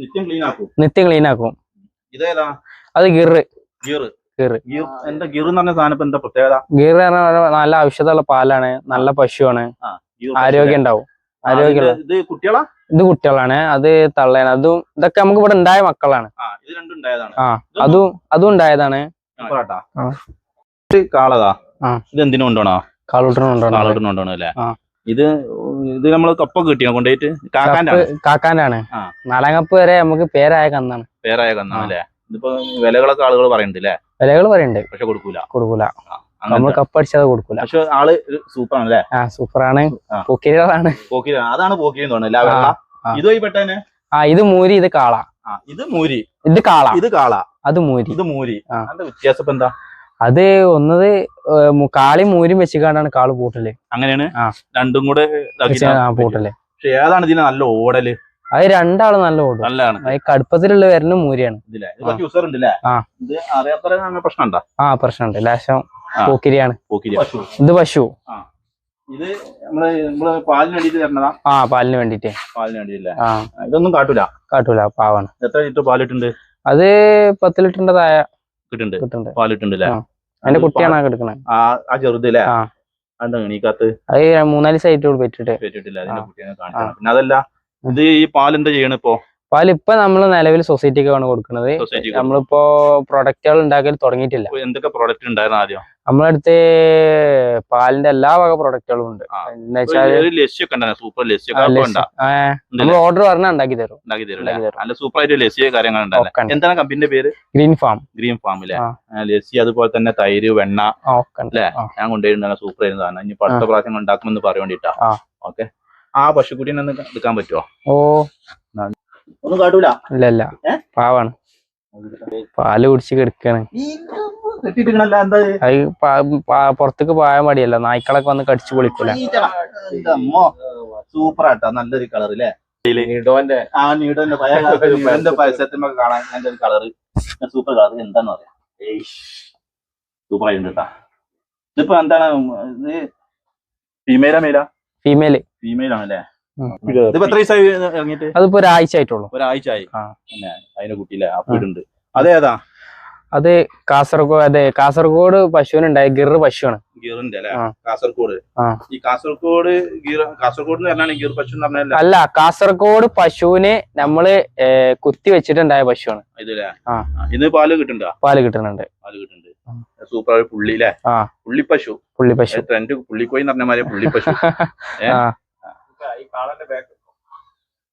നിത്യം ക്ലീൻ ആക്കും. നിത്യം ക്ലീൻ ആക്കും. ഇതേതാ? അത് ഗിറ്. ഗിറ്. പറഞ്ഞാൽ നല്ല ഔഷധമുള്ള പാലാണ് നല്ല പശുവാണ്. ഗിർ ആരോഗ്യം ഉണ്ടാവും. ആരോഗ്യം ആരോഗ്യമുള്ള ഇത് ഇത് കുട്ടികളാ? ഇത് കുട്ടികളാണ്. അത് തള്ളയാണ്. അതും ഇതൊക്കെ നമുക്ക് ഇവിടെ ഉണ്ടായ മക്കളാണ്. ആ അതും അതും ഉണ്ടായതാണ്. കാളതാ? ആ. ഇത് എന്തിനു കൊണ്ടോണോ കാളൂട്ടനുണ്ടോ കാളോട്ടിന് അല്ലേ. ഇത് ഇത് നമ്മൾ കപ്പ കിട്ടിയോ കൊണ്ടുപോയിട്ട് കാക്കാന്റെ കാക്കാനാണ്. നാലാം കപ്പ് വരെ നമുക്ക് പേരായ കന്നാണ്. പേരായ കന്നാണ് അല്ലേ ഇതിപ്പോ വിലകളൊക്കെ ആളുകൾ പറയുന്നുണ്ട് അല്ലേ വിലകൾ പറയുന്നുണ്ട് പക്ഷെ കൊടുക്കൂല. കൊടുക്കൂല. നമ്മൾ അങ്ങനത്തെ കപ്പ് അടിച്ചത് കൊടുക്കൂല. പക്ഷെ ആൾ സൂപ്പർ ആണ് അല്ലേ ആ സൂപ്പറാണ്. പൊക്കിരികളാണ്. അതാണ് പോക്കിരി തോന്നുന്നു അല്ലേ? ആ, ഇത് പോയി ആ ഇത് മൂരി ഇത് കാള. ഇത് മൂരി. ഇത് കാള. ഇത് കാള. അത് മൂരി. ഇത് മൂരി. അതിന്റെ വ്യത്യാസം എന്താ? അത് ഒന്നത് കാളി മൂരും വെച്ചിക്കാണ്ടാണ് കാൾ പൂട്ടൽ. അങ്ങനെയാണ്? രണ്ടും കൂടെ പൂട്ടൽ. പക്ഷെ ഏതാണ് ഇതിന് നല്ല ഓടൽ? അത് രണ്ടാൾ നല്ല ഓടും. നല്ലതാണ്. കടുപ്പത്തിലുള്ള വരുന്ന മൂരിയാണ്. ആ. പ്രശ്നമുണ്ട്? ലാശം പൂക്കിരിയാണ് പോക്കിരിയാണ്. പോക്കിരി. ഇത് പശു. ഇത് നമ്മൾ നമ്മൾ പാലിന് വേണ്ടിട്ട് തരണതാ? ആ പാലിന് വേണ്ടിട്ട് പാലിന് വേണ്ടിയില്ലേ ആ. ഇതൊന്നും കാട്ടൂല? കാട്ടൂല പാവാണ്. എത്ര ലിറ്റർ പാലിട്ടുണ്ട് അത് പത്ത് ലിറ്ററിന്റെ താഴെ കിട്ടുന്നുണ്ട്. പാലിട്ടുണ്ട് അല്ലേ. അതിന്റെ കുട്ടിയാണ് ആ കിടക്കണത് ആ ആ ചെറുത് അല്ലേ ആ. അതെന്താ എണീക്കാത്ത് അത് മൂന്നാൽ സൈറ്റോട് പറ്റിട്ട്. പിന്നെ അതല്ല ഇത് ഈ പാൽ എന്താ ചെയ്യണ ഇപ്പൊ? പാൽ ഇപ്പൊ നമ്മൾ നിലവിൽ സൊസൈറ്റിക്കാണ് കൊടുക്കുന്നത് നമ്മളിപ്പോ പ്രൊഡക്റ്റുകൾ ഉണ്ടാക്കൽ തുടങ്ങിയിട്ടില്ല. എന്തൊക്കെ പ്രോഡക്റ്റ് ഉണ്ടായിരുന്നു ആദ്യം? നമ്മളടുത്ത് പാലിന്റെ എല്ലാ വക പ്രൊഡക്റ്റുകളും ഉണ്ട്. നമ്മൾ ഓർഡർ പറഞ്ഞാൽ ഉണ്ടാക്കി തരും. നല്ല സൂപ്പർ ആയിട്ട് ലസ്സിയ. എന്താണ് കമ്പനിന്റെ പേര്? Green farm green farm. Lassi അതുപോലെ തന്നെ തൈര് വെണ്ണ അല്ലേ? ഞാൻ കൊണ്ടുവരുന്ന സൂപ്പർ ആയിരുന്നു. സാധനം ഇനി അടുത്ത പ്രാവശ്യം ഉണ്ടാക്കുമെന്ന് പറയാൻ വേണ്ടിട്ടാ. ഓക്കെ. ആ പശുക്കുട്ടീനെ ഒന്ന് എടുക്കാൻ പറ്റുമോ ഓ. ഒന്നും കാട്ടൂല. ഇല്ല ഇല്ല. പാവാണ്. പാൽ കുടിച്ച് കിടക്കാണ്. പുറത്തേക്ക് പോയാൽ മടിയല്ലോ നായ്ക്കളൊക്കെ വന്ന് കടിച്ചു പൊളിക്കൂല. സൂപ്പർ ആട്ടോ നല്ലൊരു കളർ അല്ലേ നീഡോന്റെ? ആ നീഡോന്റെ നീടന്റെ പരസ്യത്തിനൊക്കെ കാണാൻ നല്ലൊരു കളറ്. സൂപ്പർ കളർ എന്താന്ന് പറയാ സൂപ്പർ ആയിട്ടുണ്ട് കേട്ടാ ഇതിപ്പോ എന്താണ്? ഇത് ഫീമെയിലാ മെയിലാ ഫീമെയിൽ ഫീമെയിൽ ആണല്ലേ. ഇതിപ്പോ എത്ര ദിവസമായി ഇറങ്ങിയിട്ട്? അതിപ്പോ ഒരാഴ്ച ആയിട്ടുള്ളൂ ഒരാഴ്ച ആയി അതിന്റെ കുട്ടിയില്ലേ? ആ വീടുണ്ട്. അതേതാ? അത് കാസർഗോഡ് അതെ കാസർഗോഡ് പശുവിനുണ്ടായ ഗിർ പശുവാണ്. ഗീറിന്റെ അല്ലെ? കാസർഗോഡ്. ഈ കാസർഗോഡ് ഗീർ കാസർഗോഡ് ഗീർ പശു അല്ല കാസർഗോഡ് പശുവിന് നമ്മൾ കുത്തി വെച്ചിട്ടുണ്ടായ പശുവാണ്. ഇന്ന് പാൽ കിട്ടുന്നുണ്ടോ? പാൽ കിട്ടുന്നുണ്ട്. പാൽ കിട്ടുന്നുണ്ട്. സൂപ്പർ പുള്ളി അല്ലേ? ആ. പുള്ളി പശു. പുള്ളി പശു. ട്രെൻഡ് പുള്ളിക്കോയി എന്ന് പറഞ്ഞ മാതിരി പുള്ളി പശു. ഏ? ഈ കാളന്റെ ബാക്ക്